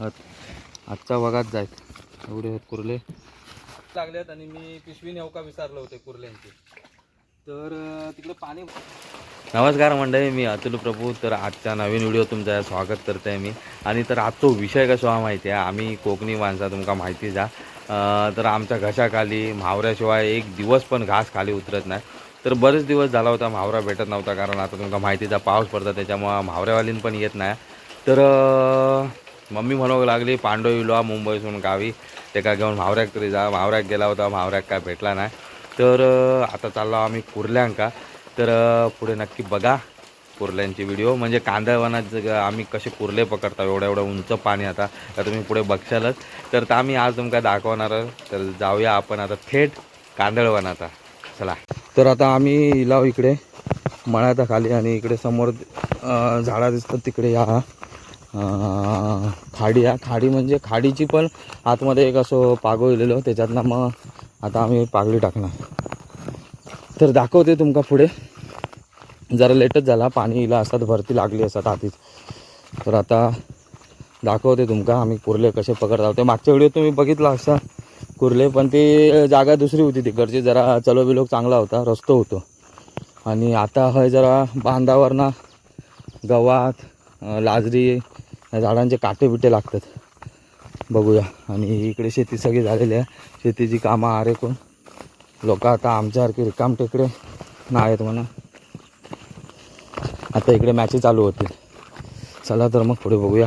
आजचा वगात जायत एवढे आहेत कुर्ले. लागल्यात आणि मी पिशवी नेवका विसरलो होते कुर्ल्यांची. तर तिकडे पाणी नमस्कार मंडळी मी अतुल प्रभू. तर आजच्या नवीन व्हिडिओ तुमचं स्वागत करते मी. आणि तर आजचो विषय कसो हा माहिती आहे? आम्ही कोकणी माणसा तुमका माहिती जा. तर आमच्या घशाखाली म्हावऱ्याशिवाय एक दिवस पण घास खाली उतरत नाही. तर बरेच दिवस झाला होता म्हावरा भेटत नव्हता कारण आता तुमका माहितीचा पाऊस पडता त्याच्यामुळं म्हावऱ्यावालीन पण येत नाही. तर मम्मी म्हणू लागली पांडव इलो मुंबईसून गावी. तेका घेऊन म्हावऱ्याक तरी जा. म्हावऱ्याक गेला होता म्हावऱ्याक काय भेटला नाही. तर आता चाललो आम्ही कुर्ल्यांका तर पुढे नक्की बघा कुर्ल्यांची व्हिडिओ म्हणजे कांदळवनात आम्ही कसे कुर्ले पकडता एवढं एवढं उंच पाणी आता. तर तुम्ही पुढे बघशालच. तर तर आम्ही आज तुमका दाखवणार तर जाऊया आपण आता थेट कांदळवनाचा चला. तर आता आम्ही इलाव इकडे मळ्याचा खाली आणि इकडे समोर झाडा झाडं दिसतात तिकडे या. खाडी या खाडी म्हणजे खाडीची पण आतमध्ये एक असं पागोळलेलो त्याच्यातनं मग आता आम्ही पागडी टाकणार. तर दाखवते तुमका पुढे. जरा लेटच झाला पाणी इला असतात भरती लागली असतात आधीच. तर आता दाखवते तुमका आम्ही कुर्ले कसे पकडत ते मागच्या व्हिडिओ तुम्ही बघितला असा कुर्ले पण ती जागा दुसरी होती तिकडची जरा चलो बिलोक चांगला होता रस्तो होतो. आणि आता हय जरा बांधावरनं गवात लाजरी या झाडांचे काटे बिटे लागतात. बघूया. आणि इकडे शेती सगळी झालेली आहे. शेतीची कामं आरे कोण? लोक आता आमच्यासारखे रिकाम टेकडे ना आहेत म्हणा. आता इकडे मॅचेस चालू होतील. चला तर मग पुढे बघूया.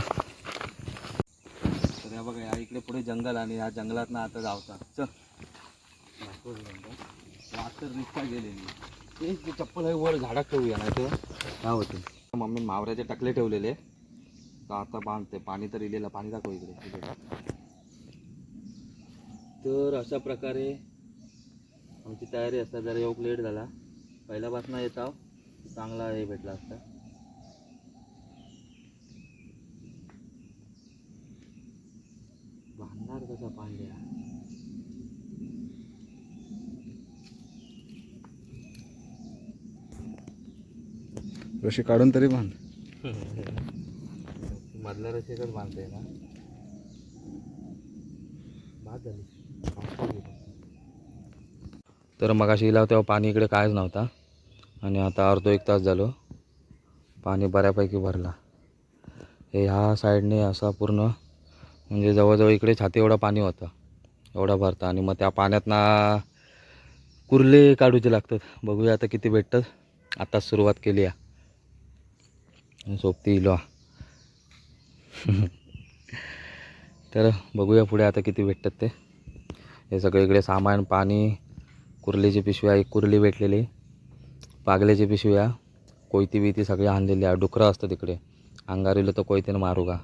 तर या बघा या इकडे पुढे जंगल आणि या जंगलात ना आता जावता चल. तर निघता गेलेली ते चप्पल आहे वर झाडात ठेवूया नाही तर काय होते मम्मी मावऱ्याचे टकले ठेवलेले. आता बांधते. पाणी तर इलेलं पाणी दाखव इकडे. तर अशा प्रकारे आमची तयारी असता. जरा योग लेट झाला. पहिल्यापासून येत आहो चांगला हे भेटला असता. बांधणार कसा पांड्या रशी काढून तरी बांध. मधल्या रशेकच बांधते ना. बाद झाली तर मगाशी गेला तेव्हा पाणी इकडे कायच नव्हता. आणि आता अर्धो एक तास झालो. पाणी बऱ्यापैकी भरला. हे ह्या साईडने असा पूर्ण म्हणजे जवळजवळ इकडे छाती एवढा पाणी होतं. एवढा भरता. आणि मग त्या पाण्यात ना कुर्ले काढूचे लागतात. बघूया आता किती भेटतात. आताच सुरुवात केली आहे सोबती इलो तर बघूया पुढे आता किती भेटतात ते. हे सगळीकडे इकडे सामान पाणी कुर्लीची पिशव्या एक कुर्ली भेटलेली. पागल्याची पिशव्या कोयती बिती सगळी आणलेली आहे. डुकरं असतं तिकडे. अंगारीला तर कोयतीनं मारू का?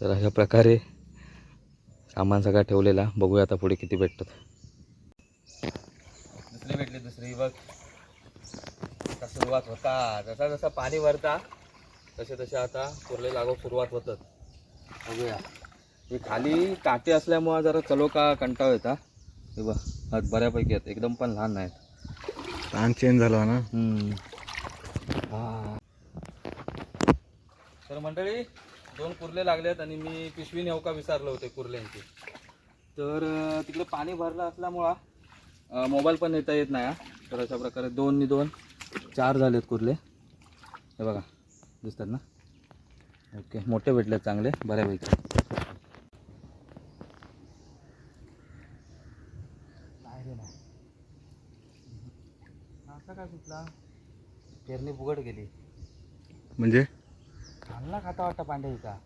तर अशा प्रकारे सामान सगळा ठेवलेला बघूया आता पुढे किती भेटतात. दुसरी भेटली दुसरी. बघ. सुरुवात होता. जसा जसा पाणी भरता तसे तसे आता कुर्ले लागू सुरुवात होतात. बघूया. हे खाली काटे असल्यामुळं जरा चलो का कंटाळ येता हे. बघ बऱ्यापैकी आहेत. एकदम पण लहान नाहीत. ताण चेंज झाला ना? हा. तर मंडळी दोन कुर्ले लागलेत आणि मी पिशवी नेवका विसरलो होते कुर्ल्यांची. तर तिकडे पाणी भरलं असल्यामुळं मोबाईल पण नेता येत नाही हा. तर अशा प्रकारे दोन नि दोन चार झालेत कुर्ले. हे बघा. दिसतात ना? ओके मोठे भेटलेत चांगले बऱ्यापैकी. नाही नाही काय कुठला पेरणी फुगट गेली. म्हणजे? चांगला खाता वाटतं पांडे का?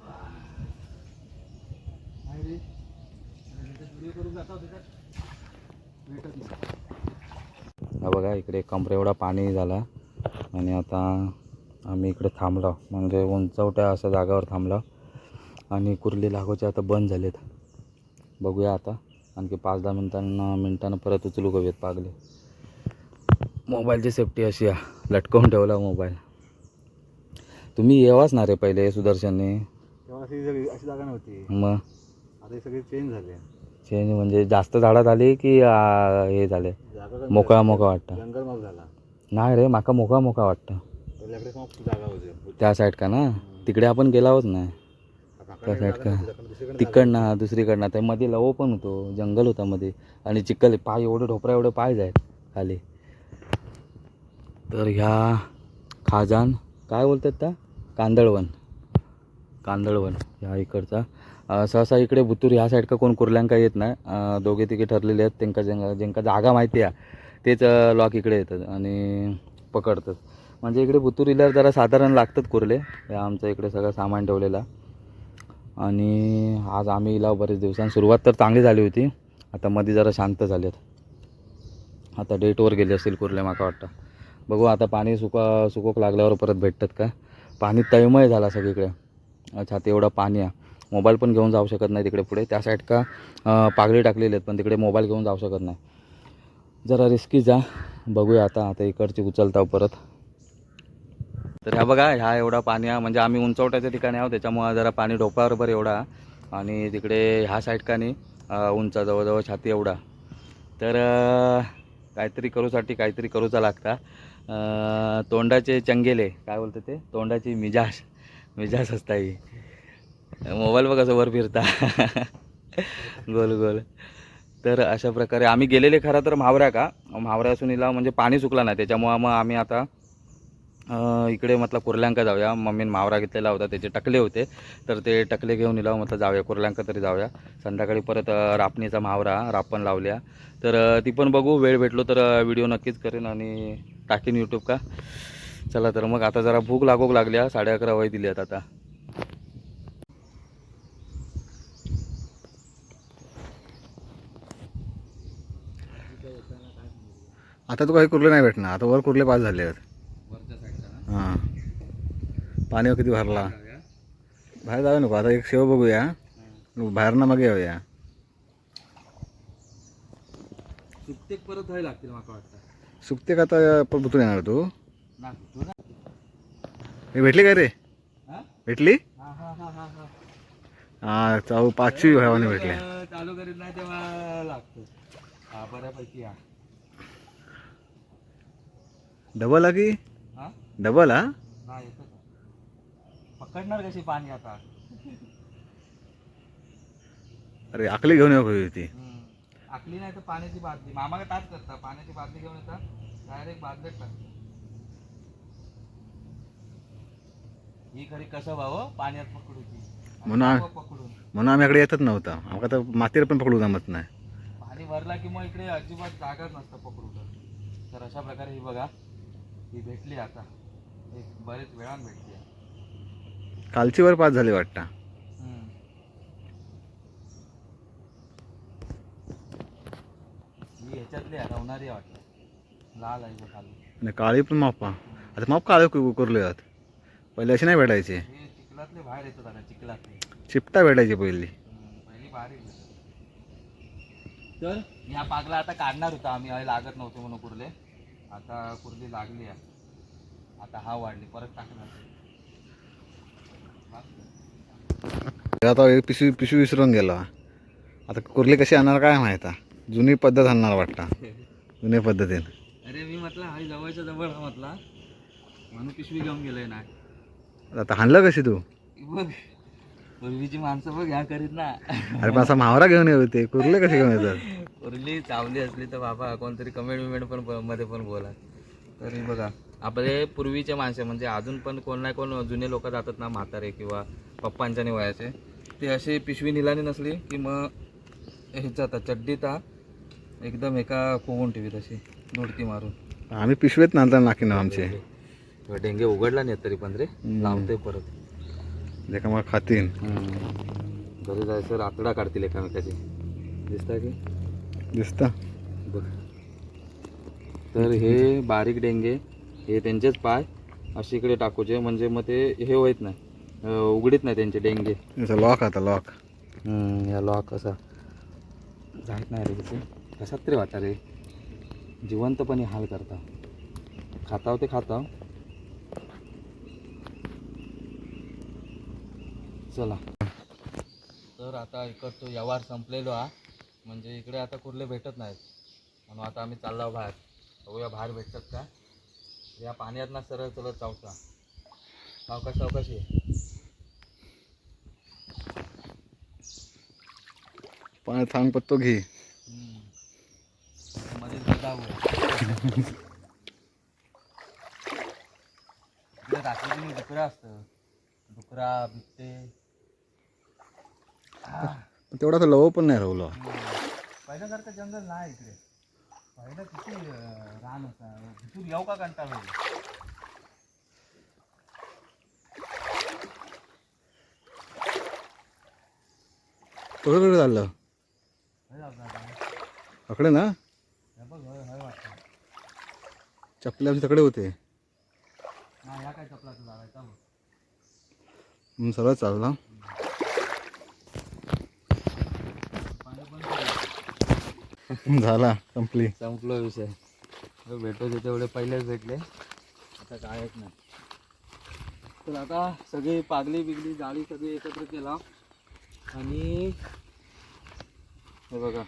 हा बघा इकडे कमरे एवढा पाणी झाला. आणि आता आम्ही इकडे थांबलो. म्हणजे उंचवट्या अशा जागावर थांबलो. आणि कुर्ली लागोचे आता बंद झालेत. बघूया आता. आणखी पाच दहा मिनिटांना मिनिटांना परत उचलू गवेत पागले? मोबाईलची सेफ्टी अशी आहे. लटकवून ठेवला मोबाईल. तुम्ही येवाच ना रे पहिले सुदर्शनने? तेव्हा अशी सगळी अशी जागा नव्हती. मग? आता हे सगळे चेंज झाले. चेंज म्हणजे जास्त झाडात आली की आ, हे झाले? जागा मोकळा मोकळा वाटतं. झाला. नाही रे माका मोकळा मोकळा वाटतं. पहिले आपल्याकडे मग जागा होती त्या साईड का ना? तिकडे आपण गेलाच नाही. त्या साईड का? तिकडनं दुसरीकडनं. त्या मध्ये लव पण होतो जंगल होता मध्ये. आणि चिखल पाय एवढे ढोपरा एवढे पाय जायत खाली. तर ह्या खाजान काय बोलतात त्या? कांदळवन. कांदळवन ह्या इकडचा. सहसा इकडे बुतूर ह्या साईड का कोण कुर्ल्यांका येत नाही. दोघे तिघे ठरलेले आहेत. त्यांका ज्यांना ज्यांका जागा माहिती आहे तेच लॉक इकडे येतात आणि पकडतात. म्हणजे इकडे बुतूर इल्यावर जरा साधारण लागतात कुर्ले. हे आमचं इकडे सगळं सामान ठेवलेलं. आणि आज आम्ही इला बरेच दिवसांनी सुरुवात तर चांगली झाली होती. आता मध्ये जरा शांत झाले आहेत आता डेटवर गेले असतील कुर्ले माका वाटतं. बघू आता पाणी सुका सुकोक लागल्यावर परत भेटतात का? पाणी तळमय झाला सगळीकडे. अच्छा ते पाणी आहे. मोबाईल पण घेऊन जाऊ शकत नाही तिकडे पुढे. त्या साईड का पागडी टाकलेली आहेत पण तिकडे मोबाईल घेऊन जाऊ शकत नाही. जरा रिस्की जा. बघूया आता आता इकडची उचलताव हो परत. तर ह्या बघा ह्या एवढा पाणी आहे. म्हणजे आम्ही उंचवट्याच्या ठिकाणी आहोत त्याच्यामुळं जरा पाणी डोक्याबरोबर एवढा. आणि तिकडे ह्या साईड का नाही उंच जवळजवळ छाती एवढा. तर काहीतरी करूसाठी काहीतरी करूचा लागता. तोंडाचे चंगेले काय बोलते ते? तोंडाची मिजाज. मिजाज असता ही मोबाईल बघा कसं वर फिरता. गोल गोल. तर अशा प्रकारे आम्ही गेलेले खरं तर म्हावऱ्या का? म्हावऱ्या असून हिला म्हणजे पाणी सुकला नाही. त्याच्यामुळं मग आम्ही आता इकडे म्हटलं कुर्ल्यांका जाऊया. मम्मीन मावरा घेतलेला होता. त्याचे टकले होते. तर ते टकले घेऊन इला म्हटलं जाऊया. कुर्ल्यांका तरी जाऊया. संध्याकाळी परत रापणीचा मावरा रापण लावल्या. तर ती पण बघू. वेळ भेटलो तर व्हिडिओ नक्कीच करेन आणि टाकीन यूट्यूब का? चला तर मग आता जरा भूक लागोक लागल्या साडे अकरा वय दिली आहेत आता. आता तू काही कुर्ले नाही भेटणार. आता वर कुर्ले पास झाले आहेत. हां. पाणी किती भरला? बाहेर जाऊ नको आता एक शेव बघूया. बाहेर ना मग येऊया. सुट्टेक परत व्हायला लागतील मला वाटतं. सुकते का आता बुतून येणार तू. भेटली काय रे? भेटली? हा चाऊ पाचवी भावाने भेटली चालू करीत नाही तेव्हा लागतो. हा बऱ्यापैकी हा डबल हा की? डबल हा? नाही पकडणार कशी पाणी आता? अरे आकली घेऊन येऊ पाहिजे होती. आकली नाही तर पाण्याची बादली. मामा का ताच करता. पाण्याची बादली घेऊन येतात डायरेक्ट बादलीत टाकतात ही खरी कसं पाण्यात पकडूची म्हणून पकडून म्हणून आम्ही इकडे येतच नव्हता. आमका तर मातीवर पण पकडू जमत नाही. पाणी भरला की मग इकडे अजिबात जागाच नसतं पकडू तर अशा प्रकारे ही बघा ही भेटली आता. एक बरेच वेळान भेटली आहे. कालची वर पास झाली वाटतं. हम्म. ही ह्याच्यातली आहे रवणारी वाटतं. लाल आहे बघ. खाली आणि काळी पण मापा आता माप काळे कुरले आहेत पहिले अशी नाही भेटायची. हे चिखलातले बाहेर येतात आता चिखलातले. चिपटा भेटायची पहिली. पहिली. तर? ह्या पागला आता काढणार होता आम्ही लागत नव्हते म्हणून कुर्ले. आता कुर्ली लागली आहे. आता हा वाढली परत टाकणार. आता एक पिशवी पिशवी विसरून गेलो. आता कुर्ली कशी आणणार काय माहिती. जुनी पद्धत आणणार वाटतं. जुन्या पद्धतीने. अरे मी म्हटलं हा जवळच्या जवळ हा म्हटला. म्हणून पिशवी घेऊन गेलोय ना. आता हाणलं कशी तू? बघ पूर्वीची माणसं बघ ह्या करीत ना. अरे पण असा मावरा घेऊन येते कुर्ले कसे घेऊन येतात? उरली चावली असली तर बाबा कोणतरी कमेंट विमेंट पण ब- मध्ये पण बोला. तर हे बघा आपले पूर्वीचे माणसे म्हणजे अजून पण कोण ना कोण जुने लोक जातात ना म्हातारे किंवा पप्पांच्या वयाचे ते असे पिशवी निलानी नसली की मग ह्याच्यात चड्डीता एकदम एका कोवून ठेवी तशी दोडकी मारून. आम्ही पिशवीत नंतर नाकी ना आमचे. तो डेंगे उघडला नाही तरी पण रे. लावते परत. जे का मग खातीन घरी जायचं रातडा काढतील एकामेकाची. दिसता की? दिसतं. बघ. तर हे बारीक डेंगे हे त्यांचेच पाय अशी इकडे टाकूचे म्हणजे मग ते हे होत नाही. उघडीत नाही त्यांचे डेंगे. लॉक आता लॉक या लॉक असा. जात नाही रे तिथे कशात तरी वाटा रे. जिवंतपणे हाल करता. खाताव ते खाताव. चला. तर आता इकडचं व्यवहार संपलेलो हा. म्हणजे इकडे आता कुर्ले भेटत नाहीत. म्हणून आता आम्ही चाललो बाहेर. बघूया बाहेर भेटतात का? या पाण्यात ना सरळ चलत चावता सावकाश सावकाश ये पाण्यात थांब पत्तो घे. मध्ये सुद्धा इकडे रात्री डुकरा असतं. डुकरा बिबटे तेवढा तर लव पण नाही राहुला. पहिल्यासारखं जंगल नाही इकडे. पहिलं किती रान होता. तिथून येऊ का कंटाळा? कुठं कुठं चाललं. अकडे ना. चपले आमच्या तकडे होते. सरळ चालला पाणी पण करू. झाला संपली. संपलो विषय. भेटतो ते तेवढे पहिलेच भेटले. आता कायच नाही. तर आता सगळी पागली बिगली जाळी सगळी एकत्र केला. आणि हे बघा.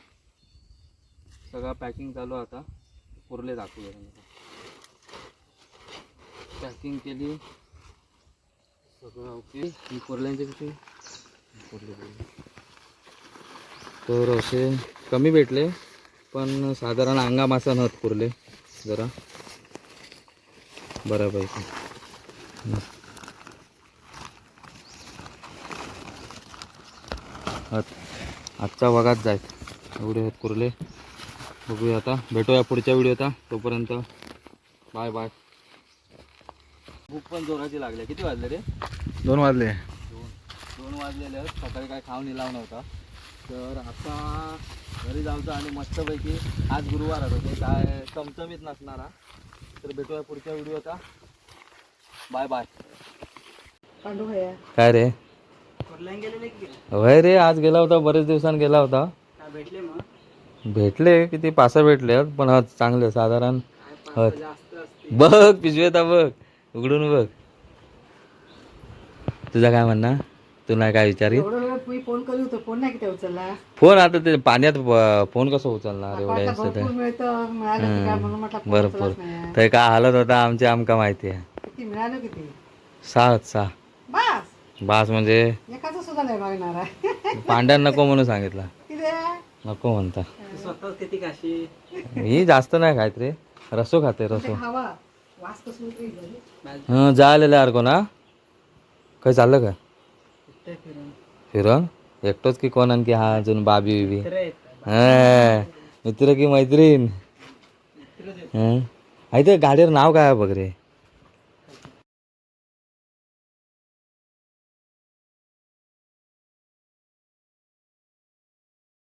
सगळा पॅकिंग चालू आता. पुरले दाखवूया पॅकिंग केली. सगळं ओके ही पुरल्यांचे किती? पुरले. तर असे कमी भेटले. पण साधारण अंगा मासा नत पुरले. जरा. बऱ्यापैकी. हं. आत- आजचा भागात जाय. एवढे आहेत कुर्ले बघूया आता. भेटूया पुढच्या व्हिडिओ आता तोपर्यंत बाय बाय. भूक पण जोराची लागली. किती वाजले रे? दोन वाजले. दोन. दोन वाजलेले आहेत. सकाळी काय खाऊन इलाव नव्हता. तर आता घरी जायचं आणि मस्तपैकी आज गुरुवार आहे ते काय चमचमीत नसणारा तर भेटूया पुढच्या व्हिडिओ आता बाय बाय. पांडू भैया. काय रे? कुर्ल्यान गेलेले की? होय रे आज गेला होता बरेच दिवसांनी गेला होता. काय भेटले मग. भेटले किती पाच सहा भेटले पण हा चांगले साधारण. काय हत. पाच जास्त असते बघ पिशवेता बघ उघडून बघ. तुझा काय म्हणणं? तू नाही काय विचारी एवढं वेळ मी फोन होतो फोन नाही किती उचलला? फोन आता ते पाण्यात ब- फोन कसं उचलणार एवढ्या आता दिवसात भरपूर मिळतं मिळालं की काय म्हणून म्हटलं फोन भरपूर. उचलत नाही. तर काय हालत होता आमची आमका माहिती आहे. किती मिळालं किती? सहा सहा. बस? बास म्हणजे? एकाच सुद्धा नाही मागणार. आहे पांड्या नको म्हणून सांगितलं. किती? नको म्हणता. स्वतः किती काशी मी जास्त नाही खात रे. रसो खाते रसो. हवा वास? हं जा आलेला अर्को ना काय चाललं का? फिरून. फिरून एकटोच की कोण आणखी हा अजून बाबी बिबी मित्र. हा की मैत्रीण. हं आहे ते गाडीवर नाव काय बघ रे